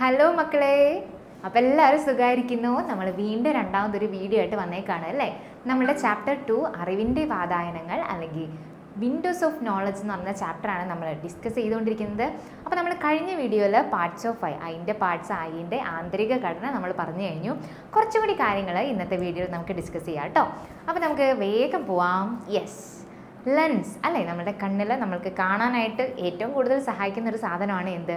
Hello മക്കളെ. അപ്പോൾ എല്ലാവരും സുഖമായിരിക്കുന്നു നമ്മൾ വീണ്ടും രണ്ടാമതൊരു വീഡിയോ ആയിട്ട് വന്നേക്കാണ് അല്ലേ? നമ്മുടെ ചാപ്റ്റർ ടു അറിവിന്റെ വാതായനങ്ങൾ അല്ലെങ്കിൽ വിൻഡോസ് ഓഫ് നോളജ് എന്ന് പറഞ്ഞ ചാപ്റ്ററാണ് നമ്മൾ ഡിസ്കസ് ചെയ്തുകൊണ്ടിരിക്കുന്നത്. അപ്പോൾ നമ്മൾ കഴിഞ്ഞ വീഡിയോയിൽ പാർട്സ് ഓഫ് ഐ അതിന്റെ പാർട്സ് ഐന്റെ ആന്തരിക ഘടന നമ്മൾ പറഞ്ഞു കഴിഞ്ഞു. കുറച്ചുകൂടി കാര്യങ്ങൾ ഇന്നത്തെ വീഡിയോയിൽ നമുക്ക് ഡിസ്കസ് ചെയ്യാം കേട്ടോ അപ്പോൾ നമുക്ക് വേഗം പോവാം. യെസ് ലെൻസ് അല്ലേ? നമ്മുടെ കണ്ണിൽ നമ്മൾക്ക് കാണാനായിട്ട് ഏറ്റവും കൂടുതൽ സഹായിക്കുന്ന ഒരു സാധനമാണ് എന്ത്?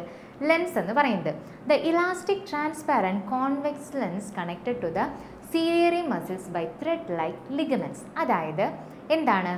ലെൻസ് എന്ന് പറയുന്നത്. The elastic transparent convex lens connected to the ciliary muscles by thread like ligaments അതായത് എന്താണ്?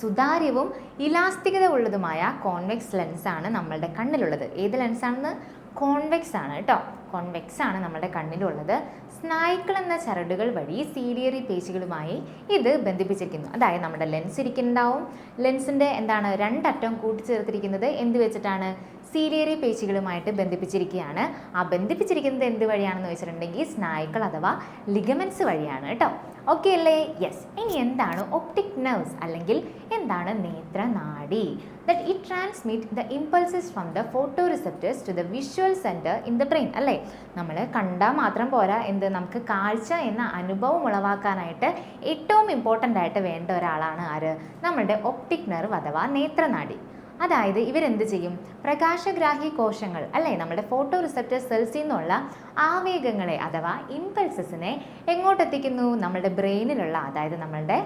സുതാര്യവും ഇലാസ്തികത ഉള്ളതുമായ കോൺവെക്സ് ലെൻസാണ് നമ്മളുടെ കണ്ണിലുള്ളത്. ഏത് ലെൻസാണെന്ന് കോൺവെക്സ് ആണ് കേട്ടോ. കോൺവെക്സ് ആണ് നമ്മുടെ കണ്ണിലുള്ളത്. സ്നായ്ക്കൾ എന്ന ചരടുകൾ വഴി സീലിയറി പേശികളുമായി ഇത് ബന്ധിപ്പിച്ചിരിക്കുന്നു. അതായത് നമ്മുടെ ലെൻസ് ഇരിക്കുന്നുണ്ടാവും. ലെൻസിന്റെ എന്താണ് രണ്ടറ്റം കൂട്ടിച്ചേർത്തിരിക്കുന്നത് എന്ത് വെച്ചിട്ടാണ്? സീലിയറി പേശികളുമായിട്ട് ബന്ധിപ്പിച്ചിരിക്കുകയാണ്. ആ ബന്ധിപ്പിച്ചിരിക്കുന്നത് എന്ത് വഴിയാണെന്ന് വെച്ചിട്ടുണ്ടെങ്കിൽ സ്നായ്ക്കൾ അഥവാ ലിഗമെൻസ് വഴിയാണ് കേട്ടോ. ഓക്കെ അല്ലേ? യെസ് ഇനി എന്താണ്? ഒപ്റ്റിക് നെർവ്സ് അല്ലെങ്കിൽ എന്താണ് നേത്രനാഡി that it transmit the impulses from the photoreceptors to the visual centre in the brain അല്ലേ? നമ്മൾ കണ്ടാൽ മാത്രം പോരാ എന്ത് നമുക്ക് കാഴ്ച എന്ന അനുഭവം ഉളവാക്കാനായിട്ട് ഏറ്റവും ഇമ്പോർട്ടന്റ് ആയിട്ട് വേണ്ട ഒരാളാണ് ആര്? നമ്മളുടെ ഒപ്റ്റിക് നെർവ് അഥവാ നേത്രനാടി. അതായത് ഇവരെന്ത് ചെയ്യും? പ്രകാശഗ്രാഹി കോശങ്ങൾ അല്ലേ? നമ്മുടെ ഫോട്ടോ റിസെപ്റ്റർ സെൽസിൽ നിന്നുള്ള ആവേഗങ്ങളെ അഥവാ ഇമ്പൾസസിനെ എങ്ങോട്ടെത്തിക്കുന്നു? നമ്മളുടെ ബ്രെയിനിലുള്ള അതായത് നമ്മളുടെ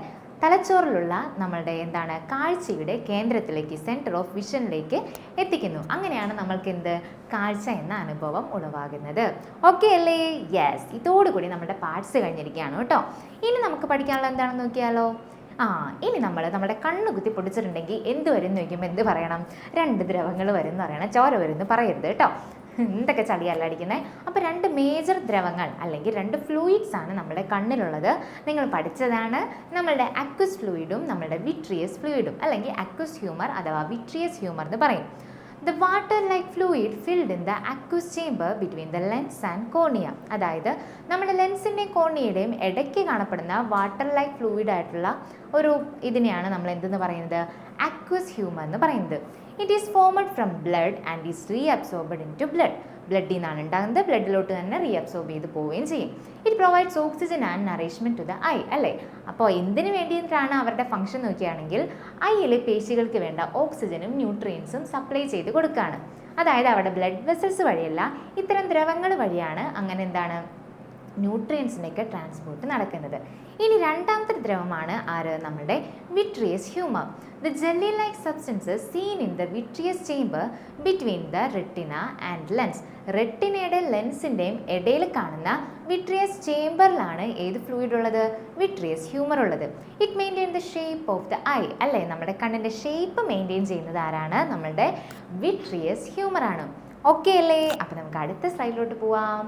തലച്ചോറിലുള്ള നമ്മളുടെ എന്താണ് കാഴ്ചയുടെ കേന്ദ്രത്തിലേക്ക് സെന്റർ ഓഫ് വിഷനിലേക്ക് എത്തിക്കുന്നു. അങ്ങനെയാണ് നമ്മൾക്ക് എന്ത് കാഴ്ച എന്ന അനുഭവം ഉളവാകുന്നത്. ഓക്കെ അല്ലേ? യെസ് ഇതോടുകൂടി നമ്മുടെ പാർട്സ് കഴിഞ്ഞിരിക്കുകയാണ് കേട്ടോ. ഇനി നമുക്ക് പഠിക്കാനുള്ള എന്താണെന്ന് നോക്കിയാലോ? ആ ഇനി നമ്മൾ നമ്മുടെ കണ്ണ് കുത്തി പൊടിച്ചിട്ടുണ്ടെങ്കിൽ എന്ത് വരും എന്ന് ചോദിക്കുമ്പോൾ എന്ത് പറയണം? രണ്ട് ദ്രവങ്ങൾ വരും എന്ന് പറയണം. ചോര വരും എന്ന് പറയരുത് കേട്ടോ. എന്തൊക്കെ ചളിയല്ല അടിക്കുന്നത് അപ്പോൾ രണ്ട് മേജർ ദ്രവങ്ങൾ അല്ലെങ്കിൽ രണ്ട് ഫ്ലൂയിഡ്സ് ആണ് നമ്മുടെ കണ്ണിലുള്ളത്. നിങ്ങൾ പഠിച്ചതാണ്. നമ്മളുടെ അക്വസ് ഫ്ലൂയിഡും നമ്മളുടെ വിട്രിയസ് ഫ്ലൂയിഡും അല്ലെങ്കിൽ അക്വസ് ഹ്യൂമർ അഥവാ വിട്രിയസ് ഹ്യൂമർ എന്ന് പറയും. The water like fluid filled in the aqueous chamber between the lens and cornea അതായത് നമ്മുടെ ലെൻസിന്റെയും കോർണിയയുടെയും ഇടയ്ക്ക് കാണപ്പെടുന്ന വാട്ടർ ലൈക്ക് ഫ്ലൂയിഡ് ആയിട്ടുള്ള ഒരു ഇതിനെയാണ് നമ്മൾ എന്തെന്ന് പറയുന്നത്? അക്വസ് ഹ്യൂമർ എന്ന് പറയുന്നത്. It is formed from blood and is reabsorbed into blood ബ്ലഡിൽ നിന്നാണ് ഉണ്ടാകുന്നത്. ബ്ലഡിലോട്ട് തന്നെ റീഅബ്സോർബ് ചെയ്ത് പോവുകയും ചെയ്യും. It provides oxygen and nourishment to the eye അല്ലേ? അപ്പോൾ എന്തിനു വേണ്ടിയിട്ടാണ് അവരുടെ ഫംഗ്ഷൻ നോക്കുകയാണെങ്കിൽ ഐയിലെ പേശികൾക്ക് വേണ്ട ഓക്സിജനും ന്യൂട്രിയൻസും സപ്ലൈ ചെയ്ത് കൊടുക്കുകയാണ് അതായത് അവിടെ ബ്ലഡ് വെസൽസ് വഴിയല്ല ഇത്തരം ദ്രവങ്ങൾ വഴിയാണ് അങ്ങനെ എന്താണ് ന്യൂട്രിയൻസിന്റെയൊക്കെ ട്രാൻസ്പോർട്ട് നടക്കുന്നത്. ഇനി രണ്ടാമത്തെ ദ്രവമാണ് ആര്? നമ്മുടെ vitreous humour the jelly like substances seen in the vitreous chamber between the retina and lens റെട്ടിനയുടെ ലെൻസിന്റെയും ഇടയിൽ കാണുന്ന വിട്രിയസ് ചേംബറിലാണ് ഏത് ഫ്ലൂയിഡ് ഉള്ളത്? വിട്രിയസ് ഹ്യൂമർ ഉള്ളത്. It maintain the shape of the eye അല്ലേ? നമ്മുടെ കണ്ണിന്റെ ഷേപ്പ് മെയിന്റെയിൻ ചെയ്യുന്നത് ആരാണ്? നമ്മളുടെ വിട്രിയസ് ഹ്യൂമർ ആണ്. ഓക്കെ അല്ലേ? അപ്പോൾ നമുക്ക് അടുത്ത സ്ലൈഡിലോട്ട് പോവാം.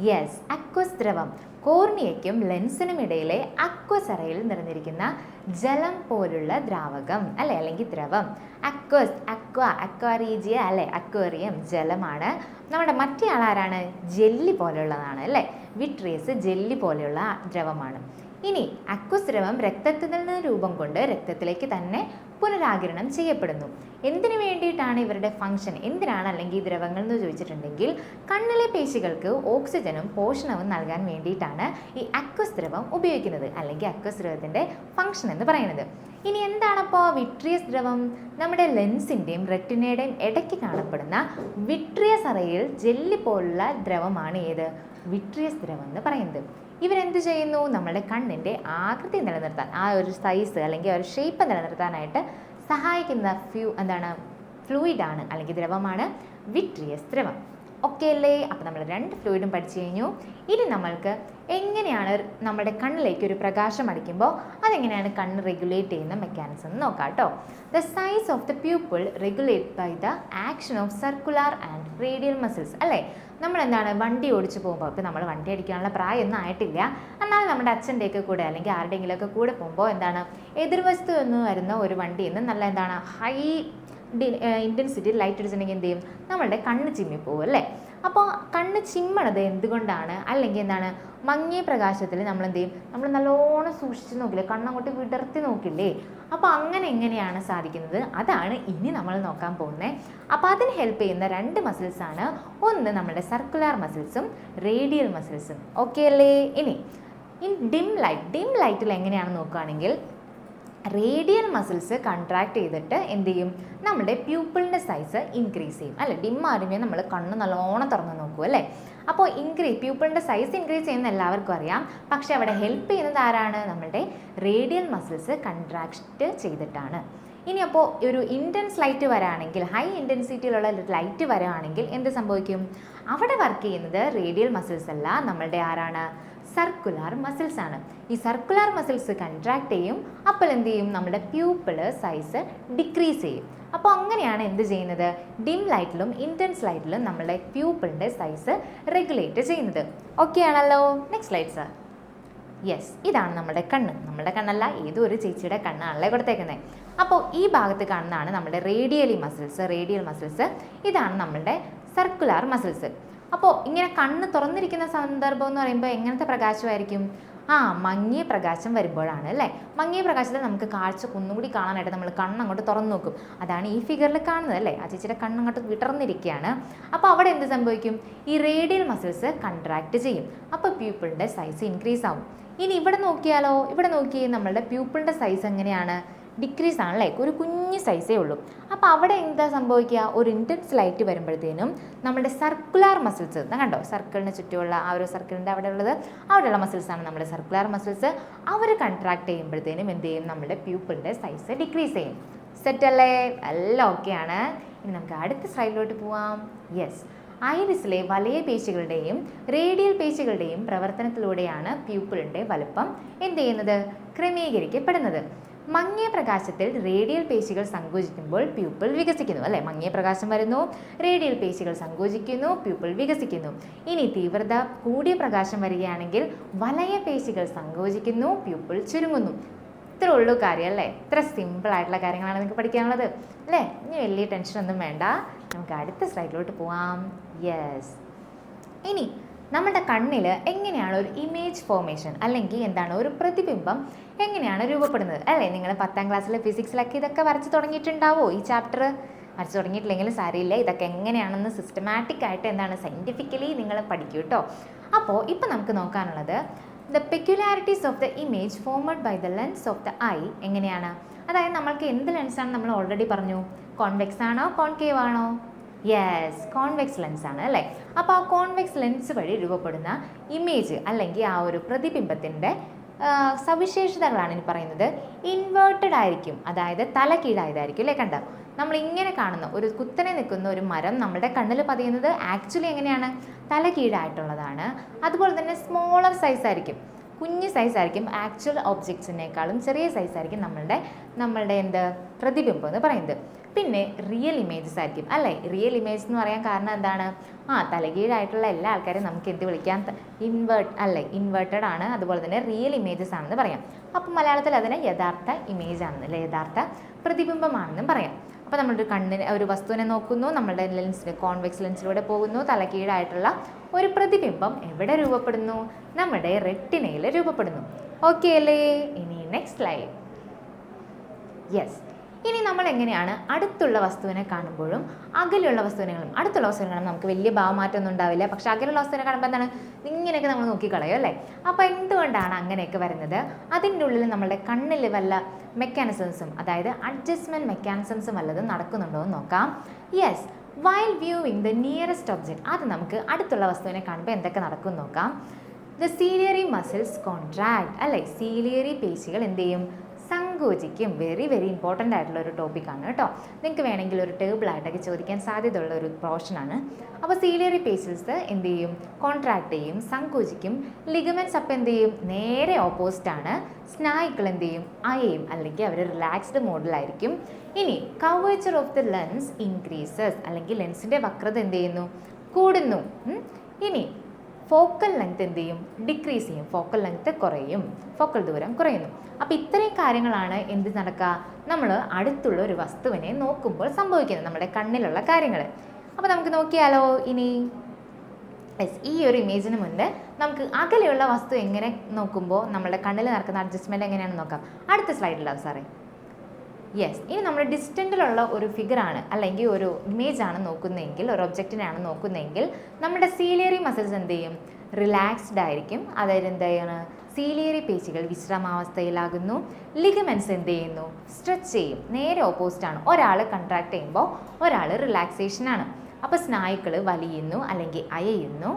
യെസ് അക്വസ് ദ്രവം കോർണിയയ്ക്കും ലെൻസിനും ഇടയിലെ അക്വസ് അറയിൽ നിറഞ്ഞിരിക്കുന്ന ജലം പോലുള്ള ദ്രാവകം അല്ലെ? അല്ലെങ്കിൽ ദ്രവം. അക്വസ് അക്വ അക്വാറീജിയ അല്ലെ? അക്വേറിയം ജലമാണ്. നമ്മുടെ മറ്റേ ആളാരാണ് ജെല്ലി പോലെയുള്ളതാണ് അല്ലേ? വിട്രിയസ് ജെല്ലി പോലെയുള്ള ദ്രവമാണ്. ഇനി അക്വസ് ദ്രവം രക്തത്തിൽ നിന്ന് രൂപം കൊണ്ട് രക്തത്തിലേക്ക് തന്നെ പുനരാകിരണം ചെയ്യപ്പെടുന്നു. എന്തിനു വേണ്ടിയിട്ടാണ് ഇവരുടെ ഫംഗ്ഷൻ എന്തിനാണ് അല്ലെങ്കിൽ ഈ ദ്രവങ്ങൾ എന്ന് ചോദിച്ചിട്ടുണ്ടെങ്കിൽ കണ്ണിലെ പേശികൾക്ക് ഓക്സിജനും പോഷണവും നൽകാൻ വേണ്ടിയിട്ടാണ് ഈ അക്വസ് ദ്രവം ഉപയോഗിക്കുന്നത് അല്ലെങ്കിൽ അക്വസ് ദ്രവത്തിന്റെ ഫംഗ്ഷൻ എന്ന് പറയുന്നത്. ഇനി എന്താണപ്പോൾ വിട്രിയസ് ദ്രവം? നമ്മുടെ ലെൻസിന്റെയും റെറ്റിനയുടെയും ഇടയ്ക്ക് കാണപ്പെടുന്ന വിട്രിയസ് അറയിൽ ജെല്ലി പോലുള്ള ദ്രവമാണ് ഏത്? വിട്രിയസ് ദ്രവം എന്ന് പറയുന്നത്. ഇവരെന്ത് ചെയ്യുന്നു? നമ്മുടെ കണ്ണിന്റെ ആകൃതി നിലനിർത്താൻ ആ ഒരു സൈസ് അല്ലെങ്കിൽ ആ ഒരു ഷേപ്പ് നിലനിർത്താനായിട്ട് സഹായിക്കുന്ന ഫ്യൂ എന്താണ്? ഫ്ലൂയിഡാണ് അല്ലെങ്കിൽ ദ്രവമാണ്. വിട്രിയസ് ദ്രവം. ഓക്കെ അല്ലേ അപ്പോൾ നമ്മൾ രണ്ട് ഫ്ലൂയിഡും പഠിച്ചു കഴിഞ്ഞു. ഇനി നമ്മൾക്ക് എങ്ങനെയാണ് നമ്മുടെ കണ്ണിലേക്ക് ഒരു പ്രകാശം അടിക്കുമ്പോൾ അതെങ്ങനെയാണ് കണ്ണ് റെഗുലേറ്റ് ചെയ്യുന്ന മെക്കാനിസം എന്ന് നോക്കാം കേട്ടോ the size of the pupil regulate by the action of circular and radial muscles അല്ലേ? നമ്മൾ എന്താണ് വണ്ടി ഓടിച്ചു പോകുമ്പോൾ ഇപ്പോൾ നമ്മൾ വണ്ടി അടിക്കാനുള്ള പ്രായമൊന്നും ആയിട്ടില്ല. എന്നാൽ നമ്മുടെ അച്ഛന്റെയൊക്കെ കൂടെ അല്ലെങ്കിൽ ആരുടെയെങ്കിലുമൊക്കെ കൂടെ പോകുമ്പോൾ എന്താണ്? എതിർവശത്തു നിന്ന് വരുന്ന ഒരു വണ്ടി എന്ന് നല്ല എന്താണ്? ഹൈ ഇന്റൻസിറ്റി ലൈറ്റ് അടിച്ചിട്ടുണ്ടെങ്കിൽ എന്ത് ചെയ്യും? നമ്മളുടെ കണ്ണ് ചിമ്മിപ്പോവും അല്ലേ? അപ്പോൾ കണ്ണ് ചിമ്മണത് എന്തുകൊണ്ടാണ്? അല്ലെങ്കിൽ എന്താണ്? മങ്ങിയ പ്രകാശത്തിൽ നമ്മൾ എന്ത് ചെയ്യും? നമ്മൾ നല്ലോണം സൂക്ഷിച്ച് നോക്കില്ലേ? കണ്ണങ്ങോട്ട് വിടർത്തി നോക്കില്ലേ? അപ്പോൾ അങ്ങനെ എങ്ങനെയാണ് സാധിക്കുന്നത്? അതാണ് ഇനി നമ്മൾ നോക്കാൻ പോകുന്നത് അപ്പോൾ അതിന് ഹെൽപ്പ് ചെയ്യുന്ന രണ്ട് മസിൽസാണ് ഒന്ന് നമ്മുടെ സർക്കുലർ മസിൽസും റേഡിയൽ മസിൽസും ഓക്കെ അല്ലേ? ഇനി ഇൻ ഡിം ലൈറ്റ് ഡിം ലൈറ്റിൽ എങ്ങനെയാണ് നോക്കുകയാണെങ്കിൽ റേഡിയൽ മസിൽസ് കൺട്രാക്ട് ചെയ്തിട്ട് എന്ത് ചെയ്യും? നമ്മുടെ പ്യൂപ്പിളിന്റെ സൈസ് ഇൻക്രീസ് ചെയ്യും. അല്ലേ? ഡിം ആരുമ്പോൾ നമ്മൾ കണ്ണ് നല്ലോണം തുറന്ന് നോക്കും അല്ലേ? അപ്പോൾ ഇൻക്രീ പ്യൂപ്പിളിന്റെ സൈസ് ഇൻക്രീസ് ചെയ്യുന്ന എല്ലാവർക്കും അറിയാം. പക്ഷേ അവിടെ ഹെൽപ്പ് ചെയ്യുന്നത് ആരാണ്? നമ്മുടെ റേഡിയൽ മസിൽസ് കൺട്രാക്ട് ചെയ്തിട്ടാണ്. ഇനി അപ്പോൾ ഒരു ഇന്റൻസ് ലൈറ്റ് വരാണെങ്കിൽ ഹൈ ഇന്റൻസിറ്റിയിലുള്ള ലൈറ്റ് വരാണെങ്കിൽ എന്ത് സംഭവിക്കും? അവിടെ വർക്ക് ചെയ്യുന്നത് റേഡിയൽ മസിൽസ് അല്ല. നമ്മളുടെ ആരാണ്? സർക്കുലർ മസിൽസ് ആണ്. ഈ സർക്കുലർ മസിൽസ് കൺട്രാക്ട് ചെയ്യും. അപ്പോൾ എന്ത് ചെയ്യും? നമ്മുടെ പ്യൂപ്പിൾ സൈസ് ഡിക്രീസ് ചെയ്യും. അപ്പോൾ അങ്ങനെയാണ് എന്ത് ചെയ്യുന്നത്? ഡിം ലൈറ്റിലും ഇന്റൻസ് ലൈറ്റിലും നമ്മുടെ പ്യൂപ്പിളിന്റെ സൈസ് റെഗുലേറ്റ് ചെയ്യുന്നത്. ഓക്കെ ആണല്ലോ? നെക്സ്റ്റ് ലൈറ്റ് സാർ യെസ് ഇതാണ് നമ്മുടെ കണ്ണ്. നമ്മുടെ കണ്ണല്ല ഏതോ ഒരു ചേച്ചിയുടെ കണ്ണാണല്ലേ കൊടുത്തേക്കുന്നത് അപ്പോൾ ഈ ഭാഗത്ത് കാണുന്നതാണ് നമ്മുടെ റേഡിയലി മസിൽസ് റേഡിയൽ മസിൽസ് ഇതാണ് നമ്മുടെ സർക്കുലാർ മസിൽസ് അപ്പോൾ ഇങ്ങനെ കണ്ണ് തുറന്നിരിക്കുന്ന സന്ദർഭം എന്ന് പറയുമ്പോൾ എങ്ങനത്തെ പ്രകാശമായിരിക്കും? ആ മങ്ങിയ പ്രകാശം വരുമ്പോഴാണ് അല്ലേ? മങ്ങിയ പ്രകാശത്തിൽ നമുക്ക് കാഴ്ച കുന്നുകൂടി കാണാനായിട്ട് നമ്മൾ കണ്ണങ്ങോട്ട് തുറന്നു നോക്കും. അതാണ് ഈ ഫിഗറിൽ കാണുന്നത് അല്ലേ? ആ ചേച്ചിയുടെ കണ്ണങ്ങോട്ട് വിടർന്നിരിക്കുകയാണ്. അപ്പോൾ അവിടെ എന്ത് സംഭവിക്കും? ഈ റേഡിയൽ മസിൽസ് കൺട്രാക്ട് ചെയ്യും. അപ്പോൾ പ്യൂപ്പിളിന്റെ സൈസ് ഇൻക്രീസ് ആവും. ഇനി ഇവിടെ നോക്കിയാലോ? ഇവിടെ നോക്കിയേ നമ്മളുടെ പ്യൂപ്പിളിന്റെ സൈസ് എങ്ങനെയാണ്? ഡിക്രീസ് ആണല്ലേ ഒരു കുഞ്ഞ് സൈസേ ഉള്ളൂ. അപ്പോൾ അവിടെ എന്താ സംഭവിക്കുക? ഒരു ഇന്റൻസ് ലൈറ്റ് വരുമ്പോഴത്തേനും നമ്മുടെ സർക്കുലർ മസിൽസ് കണ്ടോ? സർക്കിളിന് ചുറ്റുമുള്ള ആ ഒരു സർക്കിളിന്റെ അവിടെ ഉള്ളത് അവിടെയുള്ള മസിൽസാണ് നമ്മുടെ സർക്കുലർ മസിൽസ് അവർ കൺട്രാക്ട് ചെയ്യുമ്പോഴത്തേനും എന്ത് ചെയ്യും? നമ്മുടെ പ്യൂപ്പിളിന്റെ സൈസ് ഡിക്രീസ് ചെയ്യും. സെറ്റ് അല്ലേ? എല്ലാം ഓക്കെയാണ് ഇനി നമുക്ക് അടുത്ത സ്ലൈഡിലോട്ട് പോവാം. യെസ് ഐറിസിലെ വലയ പേശികളുടെയും റേഡിയൽ പേശികളുടെയും പ്രവർത്തനത്തിലൂടെയാണ് പ്യൂപ്പിളിന്റെ വലുപ്പം എന്ത് ചെയ്യുന്നത്? ക്രമീകരിക്കപ്പെടുന്നത്. മങ്ങിയ പ്രകാശത്തിൽ റേഡിയൽ പേശികൾ സങ്കോചിക്കുമ്പോൾ പ്യൂപ്പിൾ വികസിക്കുന്നു. അല്ലേ? മങ്ങിയ പ്രകാശം വരുന്നു റേഡിയൽ പേശികൾ സങ്കോചിക്കുന്നു പ്യൂപ്പിൾ വികസിക്കുന്നു. ഇനി തീവ്രത കൂടിയ പ്രകാശം വരികയാണെങ്കിൽ വലയ പേശികൾ സങ്കോചിക്കുന്നു പ്യൂപ്പിൾ ചുരുങ്ങുന്നു. ഇത്ര ഉള്ളൂ കാര്യം അല്ലേ? ഇത്ര സിമ്പിൾ ആയിട്ടുള്ള കാര്യങ്ങളാണ് നിങ്ങൾക്ക് പഠിക്കാനുള്ളത്. അല്ലേ? ഇനി വലിയ ടെൻഷനൊന്നും വേണ്ട. നമുക്ക് അടുത്ത സ്ലൈഡിലോട്ട് പോവാം. യെസ് ഇനി നമ്മുടെ കണ്ണിൽ എങ്ങനെയാണ് ഒരു ഇമേജ് ഫോർമേഷൻ അല്ലെങ്കിൽ എന്താണ് ഒരു പ്രതിബിംബം എങ്ങനെയാണ് രൂപപ്പെടുന്നത്? അല്ലേ? നിങ്ങൾ പത്താം ക്ലാസ്സിലെ ഫിസിക്സിലൊക്കെ ഇതൊക്കെ വരച്ച് തുടങ്ങിയിട്ടുണ്ടാവോ ഈ ചാപ്റ്റർ വരച്ച് തുടങ്ങിയിട്ടില്ലെങ്കിലും സാരമില്ല. ഇതൊക്കെ എങ്ങനെയാണെന്ന് സിസ്റ്റമാറ്റിക് ആയിട്ട് എന്താണ് സയന്റിഫിക്കലി നിങ്ങൾ പഠിക്കൂ കേട്ടോ അപ്പോൾ ഇപ്പോൾ നമുക്ക് നോക്കാനുള്ളത് the peculiarities of the image formed by the lens of the eye എങ്ങനെയാണ്? അതായത് നമ്മൾക്ക് എന്ത് ലെൻസാണ് നമ്മൾ ഓൾറെഡി പറഞ്ഞു? കോൺവെക്സ് ആണോ കോൺകേവ് ആണോ? യെസ് കോൺവെക്സ് ലെൻസ് ആണ് അല്ലേ? അപ്പോൾ ആ കോൺവെക്സ് ലെൻസ് വഴി രൂപപ്പെടുന്ന ഇമേജ് അല്ലെങ്കിൽ ആ ഒരു പ്രതിബിംബത്തിന്റെ സവിശേഷതകളാണ് ഇനി പറയുന്നത്. ഇൻവേർട്ടഡ് ആയിരിക്കും. അതായത് തല കീഴായതായിരിക്കും അല്ലേ കണ്ടോ? നമ്മൾ ഇങ്ങനെ കാണുന്ന ഒരു കുത്തനെ നിൽക്കുന്ന ഒരു മരം നമ്മുടെ കണ്ണിൽ പതിയുന്നത് ആക്ച്വലി എങ്ങനെയാണ്? തല കീഴായിട്ടുള്ളതാണ്. അതുപോലെ തന്നെ സ്മോളർ സൈസ് ആയിരിക്കും. കുഞ്ഞ് സൈസ് ആയിരിക്കും. ആക്ച്വൽ ഒബ്ജക്ട്സിനേക്കാളും ചെറിയ സൈസ് ആയിരിക്കും നമ്മളുടെ നമ്മളുടെ എന്ത്? പ്രതിബിംബം എന്ന് പറയുന്നത്. പിന്നെ റിയൽ ഇമേജസ് ആയിരിക്കും. അല്ലേ? റിയൽ ഇമേജ് എന്ന് പറയാൻ കാരണം എന്താണ്? ആ തലകീഴായിട്ടുള്ള എല്ലാ ആൾക്കാരെയും നമുക്ക് എന്ത് വിളിക്കാൻ ഇൻവേർട്ട് അല്ലേ? ഇൻവേർട്ടഡ് ആണ്. അതുപോലെ തന്നെ റിയൽ ഇമേജസ് ആണെന്ന് പറയാം. അപ്പം മലയാളത്തിൽ അതിനെ യഥാർത്ഥ ഇമേജ് ആണെന്ന് അല്ലെ? യഥാർത്ഥ പ്രതിബിംബമാണെന്നും പറയാം. അപ്പോൾ നമ്മളൊരു കണ്ണിന് ഒരു വസ്തുവിനെ നോക്കുന്നു നമ്മളുടെ ലെൻസിന് കോൺവെക്സ് ലെൻസിലൂടെ പോകുന്നു തലകീഴായിട്ടുള്ള ഒരു പ്രതിബിംബം എവിടെ രൂപപ്പെടുന്നു? നമ്മുടെ റെട്ടിനയിൽ രൂപപ്പെടുന്നു. ഓക്കെ അല്ലേ? ഇനി നെക്സ്റ്റ് ലൈവ് യെസ് ഇനി നമ്മൾ എങ്ങനെയാണ് അടുത്തുള്ള വസ്തുവിനെ കാണുമ്പോഴും അകലെയുള്ള വസ്തുവിനെകളും അടുത്തുള്ള വസ്തുവിനെ കാണുമ്പോൾ നമുക്ക് വലിയ ഭാവമാറ്റമൊന്നും ഉണ്ടാവില്ല. പക്ഷേ അകലെയുള്ള വസ്തുവിനെ കാണുമ്പോൾ എന്താണ്? ഇങ്ങനെയൊക്കെ നമ്മൾ നോക്കിക്കളയും അല്ലേ? അപ്പോൾ എന്തുകൊണ്ടാണ് അങ്ങനെയൊക്കെ വരുന്നത്? അതിന്റെ ഉള്ളിൽ നമ്മുടെ കണ്ണിൽ വല്ല മെക്കാനിസംസും അതായത് അഡ്ജസ്റ്റ്മെന്റ് മെക്കാനിസംസും വല്ലതും നടക്കുന്നുണ്ടോ എന്ന് നോക്കാം. Yes while viewing the nearest object അത് നമുക്ക് അടുത്തുള്ള വസ്തുവിനെ കാണുമ്പോൾ എന്തൊക്കെ നടക്കും നോക്കാം. ദ സീലിയറി മസിൽസ് കോൺട്രാക്ട് അല്ലേ? സീലിയറി പേശികൾ എന്ത് ചെയ്യും? സങ്കോചിക്കും വെരി വെരി ഇമ്പോർട്ടന്റ് ആയിട്ടുള്ള ഒരു ടോപ്പിക്കാണ് കേട്ടോ. നിങ്ങൾക്ക് വേണമെങ്കിൽ ഒരു ടേബിൾ ടേബിളായിട്ടൊക്കെ ചോദിക്കാൻ സാധ്യതയുള്ള ഒരു പ്രോഷനാണ് അപ്പോൾ സീലിയറി പേശിൽസ് എന്ത് ചെയ്യും? കോൺട്രാക്ട് ചെയ്യും. സങ്കോചിക്കും. ലിഗമെന്റ്സ് അപ്പം എന്ത് ചെയ്യും? നേരെ ഓപ്പോസിറ്റ് ആണ്. സ്നായുക്കൾ എന്ത് ചെയ്യും? അയയും. അല്ലെങ്കിൽ അവർ റിലാക്സ്ഡ് മോഡിലായിരിക്കും ഇനി curvature of the lens increases അല്ലെങ്കിൽ ലെൻസിന്റെ വക്രത എന്ത് ചെയ്യുന്നു? കൂടുന്നു. ഇനി ഫോക്കൽ ലെങ്ത് എന്ത് ചെയ്യും? ഡിക്രീസ് ചെയ്യും. ഫോക്കൽ ലെങ്ത് കുറയും. ഫോക്കൽ ദൂരം കുറയുന്നു. അപ്പോൾ ഇത്രയും കാര്യങ്ങളാണ് എന്ത് നടക്കുക നമ്മൾ അടുത്തുള്ള ഒരു വസ്തുവിനെ നോക്കുമ്പോൾ സംഭവിക്കുന്നത്. നമ്മുടെ കണ്ണിലുള്ള കാര്യങ്ങൾ അപ്പോൾ നമുക്ക് നോക്കിയാലോ ഇനി? യെസ് ഈ ഒരു ഇമേജിന് മുൻപ് നമുക്ക് അകലെയുള്ള വസ്തു എങ്ങനെ നോക്കുമ്പോൾ നമ്മുടെ കണ്ണിൽ നടക്കുന്ന അഡ്ജസ്റ്റ്മെന്റ് എങ്ങനെയാണെന്ന് നോക്കാം. അടുത്ത സ്ലൈഡിലാവും സാറേ. യെസ് ഇനി നമ്മൾ ഡിസ്റ്റന്റിലുള്ള ഒരു ഫിഗറാണ് അല്ലെങ്കിൽ ഒരു ഇമേജ് ആണ് നോക്കുന്നതെങ്കിൽ ഒരു ഒബ്ജക്റ്റിനെയാണ് നോക്കുന്നതെങ്കിൽ നമ്മുടെ സീലിയറി മസിൽസ് എന്ത് ചെയ്യും? റിലാക്സ്ഡ് ആയിരിക്കും. അതായത് എന്ത് ചെയ്യണം സീലിയറി പേശികൾ വിശ്രമാവസ്ഥയിലാകുന്നു. ലിഗമെൻസ് എന്ത് ചെയ്യുന്നു? സ്ട്രെച്ച് ചെയ്യും. നേരെ ഓപ്പോസിറ്റ് ആണ്. ഒരാൾ കൺട്രാക്ട് ചെയ്യുമ്പോൾ ഒരാൾ റിലാക്സേഷനാണ് അപ്പോൾ സ്നായുക്കൾ വലിയുന്നു അല്ലെങ്കിൽ അയയുന്നു.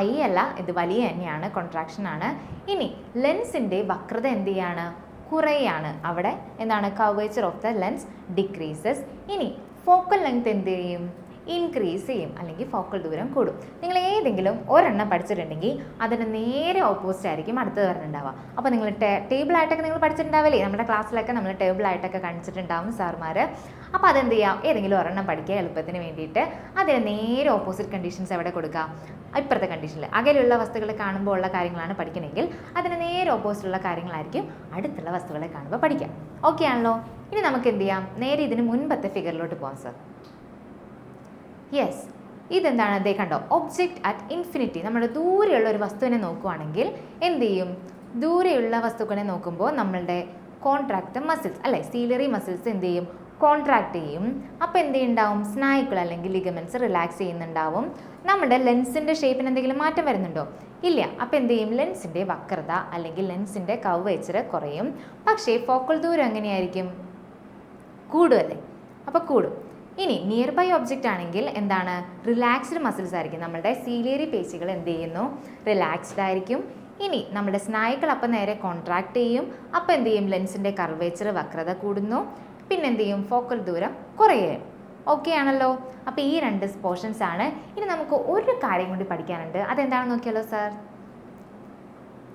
അയ്യല്ല ഇത് വലിയ തന്നെയാണ്. കോൺട്രാക്ഷനാണ് ഇനി ലെൻസിന്റെ വക്രത എന്ത് ചെയ്യാണ്? കുറയാണ്. അവിടെ എന്താണ്? Curvature of the lens decreases ഇനി ഫോക്കൽ ലെങ്ത് എന്ത് ചെയ്യും? ഇൻക്രീസ് ചെയ്യും അല്ലെങ്കിൽ ഫോക്കൽ ദൂരം കൂടും. നിങ്ങൾ ഏതെങ്കിലും ഒരെണ്ണം പഠിച്ചിട്ടുണ്ടെങ്കിൽ അതിന് നേരെ ഓപ്പോസിറ്റ് ആയിരിക്കും അടുത്തത് വരണുണ്ടാവുക അപ്പോൾ നിങ്ങൾ ടേബിൾ ആയിട്ടൊക്കെ നിങ്ങൾ പഠിച്ചിട്ടുണ്ടാവില്ലേ? നമ്മുടെ ക്ലാസ്സിലൊക്കെ നമ്മൾ ടേബിൾ ടേബിളായിട്ടൊക്കെ കാണിച്ചിട്ടുണ്ടാവും സാർമാർ അപ്പോൾ അതെന്ത് ചെയ്യാം? ഏതെങ്കിലും ഒരെണ്ണം പഠിക്കുക എളുപ്പത്തിന് വേണ്ടിയിട്ട്. അതിന് നേരെ ഓപ്പോസിറ്റ് കണ്ടീഷൻസ് എവിടെ കൊടുക്കുക? ഇപ്പുറത്തെ കണ്ടീഷനിൽ അകലെയുള്ള വസ്തുക്കൾ കാണുമ്പോൾ ഉള്ള കാര്യങ്ങളാണ് പഠിക്കണമെങ്കിൽ അതിന് നേരെ ഓപ്പോസിറ്റുള്ള കാര്യങ്ങളായിരിക്കും അടുത്തുള്ള വസ്തുക്കളെ കാണുമ്പോൾ പഠിക്കാം ഓക്കെ ആണല്ലോ? ഇനി നമുക്ക് എന്ത് ചെയ്യാം? നേരെ ഇതിന് മുൻപത്തെ ഫിഗറിലോട്ട് പോകാം സർ യെസ് ഇതെന്താണ്? അതേ കണ്ടോ ഒബ്ജക്റ്റ് അറ്റ് ഇൻഫിനിറ്റി നമ്മൾ ദൂരെയുള്ള ഒരു വസ്തുവിനെ നോക്കുവാണെങ്കിൽ എന്ത് ചെയ്യും? ദൂരെയുള്ള വസ്തുക്കളെ നോക്കുമ്പോൾ നമ്മളുടെ കോൺട്രാക്ട് മസിൽസ് അല്ലെ? സീലറി മസിൽസ് എന്ത് ചെയ്യും? കോൺട്രാക്ട് ചെയ്യും. അപ്പോൾ എന്ത് ഉണ്ടാവും സ്നായുക്കൾ അല്ലെങ്കിൽ ലിഗമെന്റ്സ് റിലാക്സ് ചെയ്യുന്നുണ്ടാവും. നമ്മുടെ ലെൻസിന്റെ ഷേപ്പിന് എന്തെങ്കിലും മാറ്റം വരുന്നുണ്ടോ? ഇല്ല. അപ്പോൾ എന്ത് ചെയ്യും? ലെൻസിന്റെ വക്രത അല്ലെങ്കിൽ ലെൻസിന്റെ കവേച്ചർ കുറയും. പക്ഷേ ഫോക്കൽ ദൂരം എങ്ങനെയായിരിക്കും? കൂടുമല്ലേ അപ്പോൾ കൂടും. ഇനി നിയർ ബൈ ഒബ്ജക്റ്റ് ആണെങ്കിൽ എന്താണ്? റിലാക്സ്ഡ് മസിൽസ് ആയിരിക്കും. നമ്മുടെ സീലിയറി പേശികൾ എന്ത് ചെയ്യുന്നു? റിലാക്സ്ഡ് ആയിരിക്കും. ഇനി നമ്മുടെ സ്നായുക്കൾ അപ്പം നേരെ കോൺട്രാക്ട് ചെയ്യും. അപ്പം എന്ത് ചെയ്യും? ലെൻസിന്റെ കർവേച്ചർ വക്രത കൂടുന്നു. പിന്നെ എന്ത് ചെയ്യും? ഫോക്കൽ ദൂരം കുറയും. ഓക്കെ ആണല്ലോ? അപ്പോൾ ഈ രണ്ട് പോർഷൻസ് ആണ്. ഇനി നമുക്ക് ഒരു കാര്യം കൂടി പഠിക്കാനുണ്ട്. അതെന്താണെന്ന് നോക്കിയാലോ സാർ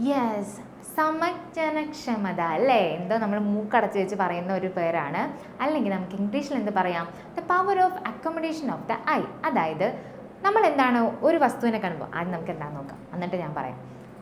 യെസ് സമജ്ജനക്ഷമത അല്ലേ? എന്തോ നമ്മൾ മൂക്കടച്ച് വെച്ച് പറയുന്ന ഒരു പേരാണ്. അല്ലെങ്കിൽ നമുക്ക് ഇംഗ്ലീഷിൽ എന്ത് പറയാം? The power of accommodation of the eye അതായത് നമ്മൾ എന്താണ് ഒരു വസ്തുവിനെ കാണുമ്പോൾ ആദ്യം നമുക്ക് എന്താണെന്ന് നോക്കാം. എന്നിട്ട് ഞാൻ പറയാം.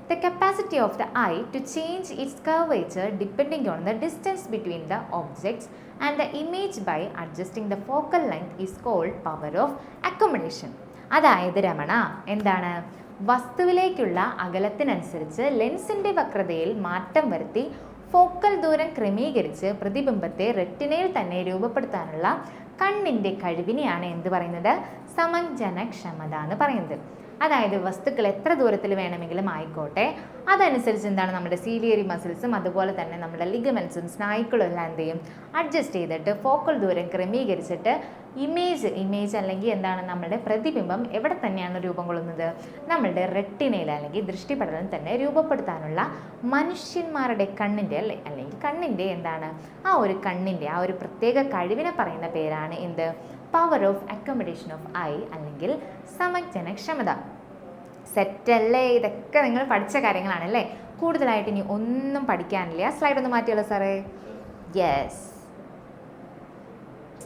The capacity of the eye to change its curvature depending on the distance between the objects and the image by adjusting the focal length is called power of accommodation അതായത് രമണ എന്താണ്? വസ്തുവിലേക്കുള്ള അകലത്തിനനുസരിച്ച് ലെൻസിന്റെ വക്രതയിൽ മാറ്റം വരുത്തി ഫോക്കൽ ദൂരം ക്രമീകരിച്ച് പ്രതിബിംബത്തെ റെറ്റിനയിൽ തന്നെ രൂപപ്പെടുത്താനുള്ള കണ്ണിന്റെ കഴിവിനെയാണ് എന്ത് പറയുന്നത്? സമഞ്ജനക്ഷമത എന്ന് പറയുന്നത്. അതായത് വസ്തുക്കൾ എത്ര ദൂരത്തിൽ വേണമെങ്കിലും ആയിക്കോട്ടെ. അതനുസരിച്ച് എന്താണ് നമ്മുടെ സീലിയറി മസിൽസും അതുപോലെ തന്നെ നമ്മുടെ ലിഗമെൻസും സ്നായുക്കളും എല്ലാം എന്ത് ചെയ്യും? അഡ്ജസ്റ്റ് ചെയ്തിട്ട് ഫോക്കൽ ദൂരം ക്രമീകരിച്ചിട്ട് ഇമേജ് ഇമേജ് അല്ലെങ്കിൽ എന്താണ് നമ്മുടെ പ്രതിബിംബം എവിടെ തന്നെയാണ് രൂപം കൊള്ളുന്നത് നമ്മളുടെ റെട്ടിനയിൽ അല്ലെങ്കിൽ ദൃഷ്ടിപടലം തന്നെ രൂപപ്പെടുത്താനുള്ള മനുഷ്യന്മാരുടെ കണ്ണിന്റെ അല്ലെ അല്ലെങ്കിൽ കണ്ണിന്റെ എന്താണ്? ആ ഒരു കണ്ണിന്റെ ആ ഒരു പ്രത്യേക കഴിവിനെ പറയുന്ന പേരാണ് എന്ത്? Power of accommodation of eye അല്ലെങ്കിൽ സമജ്ജനക്ഷമത. സെറ്റല്ലേ ഇതൊക്കെ നിങ്ങൾ പഠിച്ച കാര്യങ്ങളാണല്ലേ? കൂടുതലായിട്ട് ഇനി ഒന്നും പഠിക്കാനില്ല. സ്ലൈഡ് ഒന്ന് മാറ്റിയല്ലോ സാറേ. യെസ്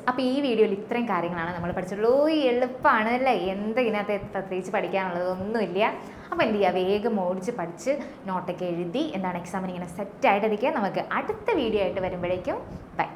അപ്പോൾ ഈ വീഡിയോയിൽ ഇത്രയും കാര്യങ്ങളാണ് നമ്മൾ പഠിച്ചിട്ടുള്ളൂ ഓ എളുപ്പമാണ് അല്ലേ? എന്ത് ഇതിനകത്ത് പ്രത്യേകിച്ച് പഠിക്കാനുള്ളത് ഒന്നുമില്ല അപ്പോൾ എന്ത് ചെയ്യുക? വേഗം ഓടിച്ച് പഠിച്ച് നോട്ടൊക്കെ എഴുതി എന്താണ് എക്സാമിന് ഇങ്ങനെ സെറ്റായിട്ടിരിക്കുക നമുക്ക് അടുത്ത വീഡിയോ ആയിട്ട് വരുമ്പോഴേക്കും ബൈ